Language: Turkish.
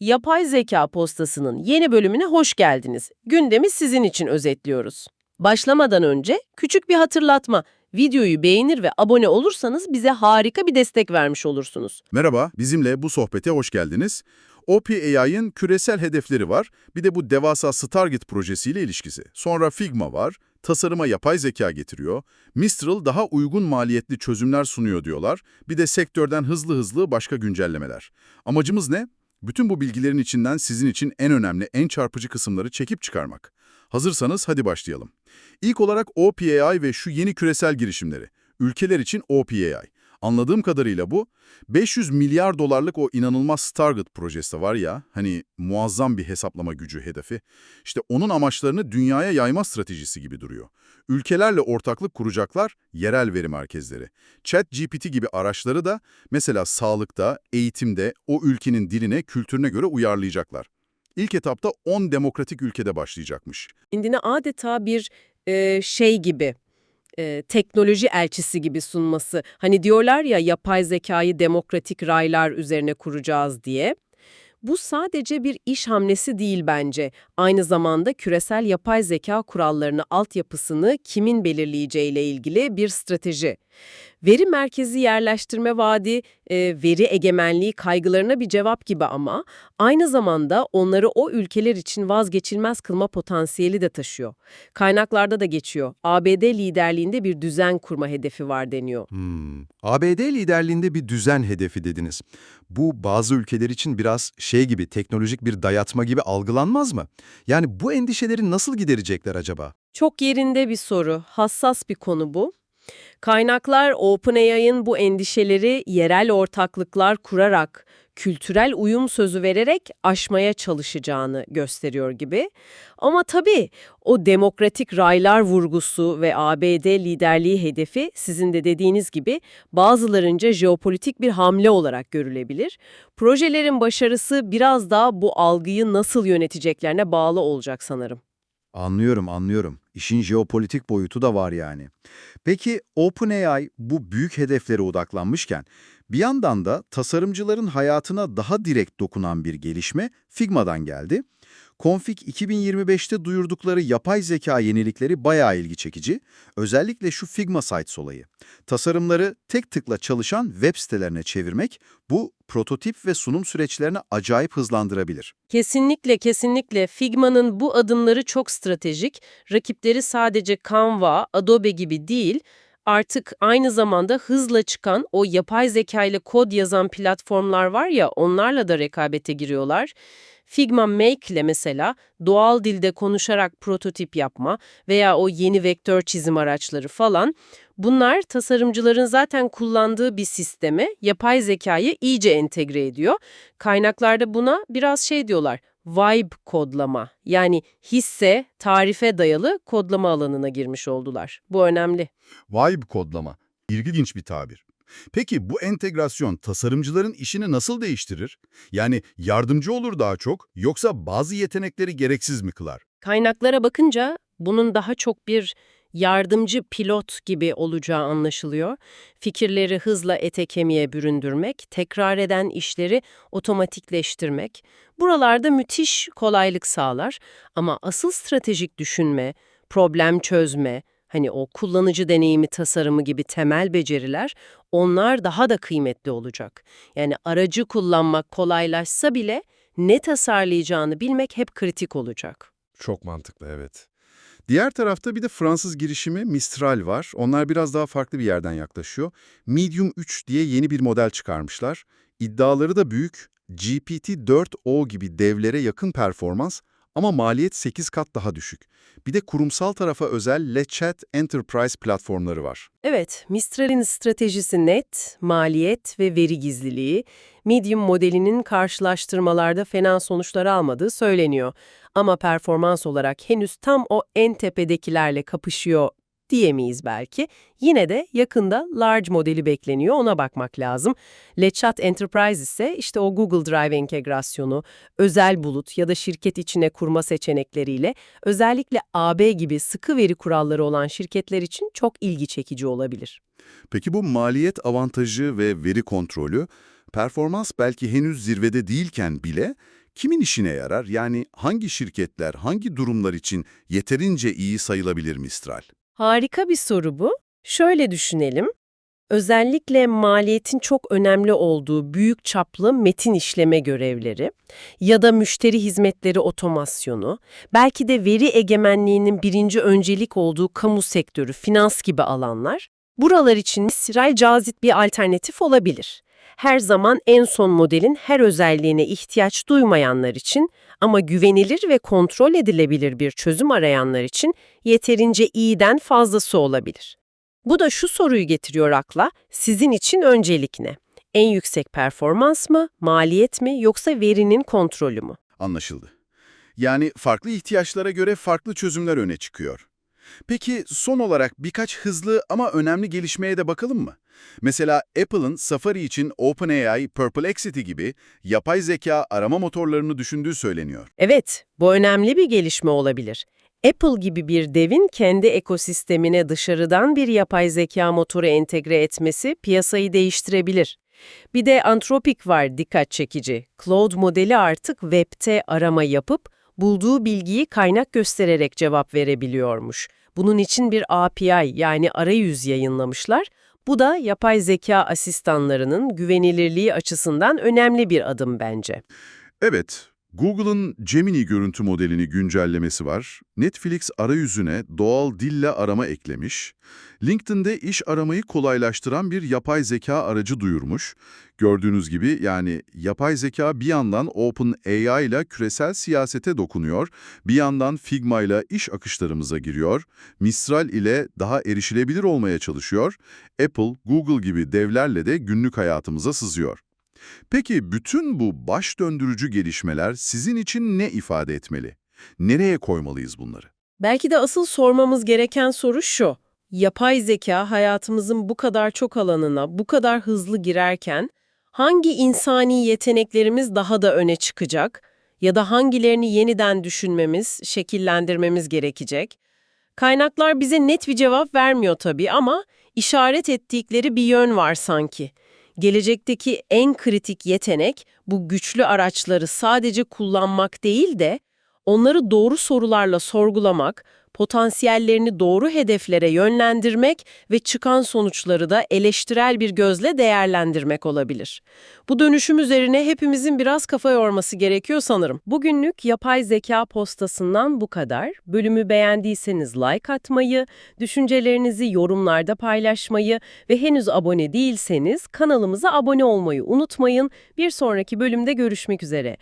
Yapay Zeka Postası'nın yeni bölümüne hoş geldiniz. Gündemi sizin için özetliyoruz. Başlamadan önce küçük bir hatırlatma. Videoyu beğenir ve abone olursanız bize harika bir destek vermiş olursunuz. Merhaba, bizimle bu sohbete hoş geldiniz. OpenAI'ın küresel hedefleri var, bir de bu devasa Stargate projesiyle ilişkisi. Sonra Figma var, tasarıma yapay zeka getiriyor, Mistral daha uygun maliyetli çözümler sunuyor diyorlar, bir de sektörden hızlı hızlı başka güncellemeler. Amacımız ne? Bütün bu bilgilerin içinden sizin için en önemli, en çarpıcı kısımları çekip çıkarmak. Hazırsanız hadi başlayalım. İlk olarak OpenAI ve şu yeni küresel girişimleri. Ülkeler için OpenAI. Anladığım kadarıyla bu, 500 milyar dolarlık o inanılmaz Stargate projesi var ya, hani muazzam bir hesaplama gücü hedefi. İşte onun amaçlarını dünyaya yayma stratejisi gibi duruyor. Ülkelerle ortaklık kuracaklar yerel veri merkezleri. ChatGPT gibi araçları da mesela sağlıkta, eğitimde o ülkenin diline, kültürüne göre uyarlayacaklar. İlk etapta 10 demokratik ülkede başlayacakmış. Kendini adeta bir e, şey gibi, e, teknoloji elçisi gibi sunması. Hani diyorlar ya yapay zekayı demokratik raylar üzerine kuracağız diye. Bu sadece bir iş hamlesi değil bence. Aynı zamanda küresel yapay zeka kurallarını, altyapısını kimin belirleyeceğiyle ilgili bir strateji. Veri merkezi yerleştirme vaadi, e, veri egemenliği kaygılarına bir cevap gibi ama aynı zamanda onları o ülkeler için vazgeçilmez kılma potansiyeli de taşıyor. Kaynaklarda da geçiyor. ABD liderliğinde bir düzen kurma hedefi var deniyor. Hmm. ABD liderliğinde bir düzen hedefi dediniz. Bu bazı ülkeler için biraz şey gibi teknolojik bir dayatma gibi algılanmaz mı? Yani bu endişeleri nasıl giderecekler acaba? Çok yerinde bir soru, hassas bir konu bu. Kaynaklar OpenAI'ın bu endişeleri yerel ortaklıklar kurarak, kültürel uyum sözü vererek aşmaya çalışacağını gösteriyor gibi. Ama tabii o demokratik raylar vurgusu ve ABD liderliği hedefi sizin de dediğiniz gibi bazılarınca jeopolitik bir hamle olarak görülebilir. Projelerin başarısı biraz daha bu algıyı nasıl yöneteceklerine bağlı olacak sanırım. Anlıyorum, anlıyorum. İşin jeopolitik boyutu da var yani. Peki OpenAI bu büyük hedeflere odaklanmışken bir yandan da tasarımcıların hayatına daha direkt dokunan bir gelişme Figma'dan geldi. Config 2025'te duyurdukları yapay zeka yenilikleri bayağı ilgi çekici. Özellikle şu Figma Sites olayı. Tasarımları tek tıkla çalışan web sitelerine çevirmek bu prototip ve sunum süreçlerini acayip hızlandırabilir. Kesinlikle kesinlikle Figma'nın bu adımları çok stratejik. Rakipleri sadece Canva, Adobe gibi değil, artık aynı zamanda hızla çıkan o yapay zeka ile kod yazan platformlar var ya onlarla da rekabete giriyorlar. Figma Make ile mesela doğal dilde konuşarak prototip yapma veya o yeni vektör çizim araçları falan bunlar tasarımcıların zaten kullandığı bir sisteme yapay zekayı iyice entegre ediyor. Kaynaklarda buna biraz şey diyorlar vibe kodlama yani hisse, tarife dayalı kodlama alanına girmiş oldular. Bu önemli. Vibe kodlama. İlginç bir tabir. Peki bu entegrasyon tasarımcıların işini nasıl değiştirir? Yani yardımcı olur daha çok yoksa bazı yetenekleri gereksiz mi kılar? Kaynaklara bakınca bunun daha çok bir yardımcı pilot gibi olacağı anlaşılıyor. Fikirleri hızla ete kemiğe büründürmek, tekrar eden işleri otomatikleştirmek. Buralarda müthiş kolaylık sağlar ama asıl stratejik düşünme, problem çözme, hani o kullanıcı deneyimi tasarımı gibi temel beceriler onlar daha da kıymetli olacak. Yani aracı kullanmak kolaylaşsa bile ne tasarlayacağını bilmek hep kritik olacak. Çok mantıklı evet. Diğer tarafta bir de Fransız girişimi Mistral var. Onlar biraz daha farklı bir yerden yaklaşıyor. Medium 3 diye yeni bir model çıkarmışlar. İddiaları da büyük. GPT-4o gibi devlere yakın performans ama maliyet 8 kat daha düşük. Bir de kurumsal tarafa özel LeChat Enterprise platformları var. Evet, Mistral'in stratejisi net, maliyet ve veri gizliliği. Medium modelinin karşılaştırmalarda fena sonuçlar almadığı söyleniyor. Ama performans olarak henüz tam o en tepedekilerle kapışıyor diyemeyiz belki. Yine de yakında large modeli bekleniyor, ona bakmak lazım. LeChat Enterprise ise işte o Google Drive entegrasyonu, özel bulut ya da şirket içine kurma seçenekleriyle özellikle AB gibi sıkı veri kuralları olan şirketler için çok ilgi çekici olabilir. Peki bu maliyet avantajı ve veri kontrolü, performans belki henüz zirvede değilken bile kimin işine yarar? Yani hangi şirketler, hangi durumlar için yeterince iyi sayılabilir Mistral? Harika bir soru bu. Şöyle düşünelim. Özellikle maliyetin çok önemli olduğu büyük çaplı metin işleme görevleri ya da müşteri hizmetleri otomasyonu, belki de veri egemenliğinin birinci öncelik olduğu kamu sektörü, finans gibi alanlar, buralar için Mistral cazip bir alternatif olabilir. Her zaman en son modelin her özelliğine ihtiyaç duymayanlar için ama güvenilir ve kontrol edilebilir bir çözüm arayanlar için yeterince iyiden fazlası olabilir. Bu da şu soruyu getiriyor akla, sizin için öncelik ne? En yüksek performans mı, maliyet mi yoksa verinin kontrolü mü? Anlaşıldı. Yani farklı ihtiyaçlara göre farklı çözümler öne çıkıyor. Peki son olarak birkaç hızlı ama önemli gelişmeye de bakalım mı? Mesela Apple'ın Safari için OpenAI, Perplexity gibi yapay zeka arama motorlarını düşündüğü söyleniyor. Evet, bu önemli bir gelişme olabilir. Apple gibi bir devin kendi ekosistemine dışarıdan bir yapay zeka motoru entegre etmesi piyasayı değiştirebilir. Bir de Anthropic var dikkat çekici. Claude modeli artık web'te arama yapıp bulduğu bilgiyi kaynak göstererek cevap verebiliyormuş. Bunun için bir API yani arayüz yayınlamışlar. Bu da yapay zeka asistanlarının güvenilirliği açısından önemli bir adım bence. Evet, Google'ın Gemini görüntü modelini güncellemesi var. Netflix arayüzüne doğal dille arama eklemiş. LinkedIn'de iş aramayı kolaylaştıran bir yapay zeka aracı duyurmuş. Gördüğünüz gibi yani yapay zeka bir yandan OpenAI ile küresel siyasete dokunuyor, bir yandan Figma ile iş akışlarımıza giriyor, Mistral ile daha erişilebilir olmaya çalışıyor, Apple, Google gibi devlerle de günlük hayatımıza sızıyor. Peki bütün bu baş döndürücü gelişmeler sizin için ne ifade etmeli? Nereye koymalıyız bunları? Belki de asıl sormamız gereken soru şu. Yapay zeka hayatımızın bu kadar çok alanına bu kadar hızlı girerken hangi insani yeteneklerimiz daha da öne çıkacak ya da hangilerini yeniden düşünmemiz, şekillendirmemiz gerekecek? Kaynaklar bize net bir cevap vermiyor tabii ama işaret ettikleri bir yön var sanki. Gelecekteki en kritik yetenek bu güçlü araçları sadece kullanmak değil de onları doğru sorularla sorgulamak, potansiyellerini doğru hedeflere yönlendirmek ve çıkan sonuçları da eleştirel bir gözle değerlendirmek olabilir. Bu dönüşüm üzerine hepimizin biraz kafa yorması gerekiyor sanırım. Bugünlük yapay zeka postasından bu kadar. Bölümü beğendiyseniz like atmayı, düşüncelerinizi yorumlarda paylaşmayı ve henüz abone değilseniz kanalımıza abone olmayı unutmayın. Bir sonraki bölümde görüşmek üzere.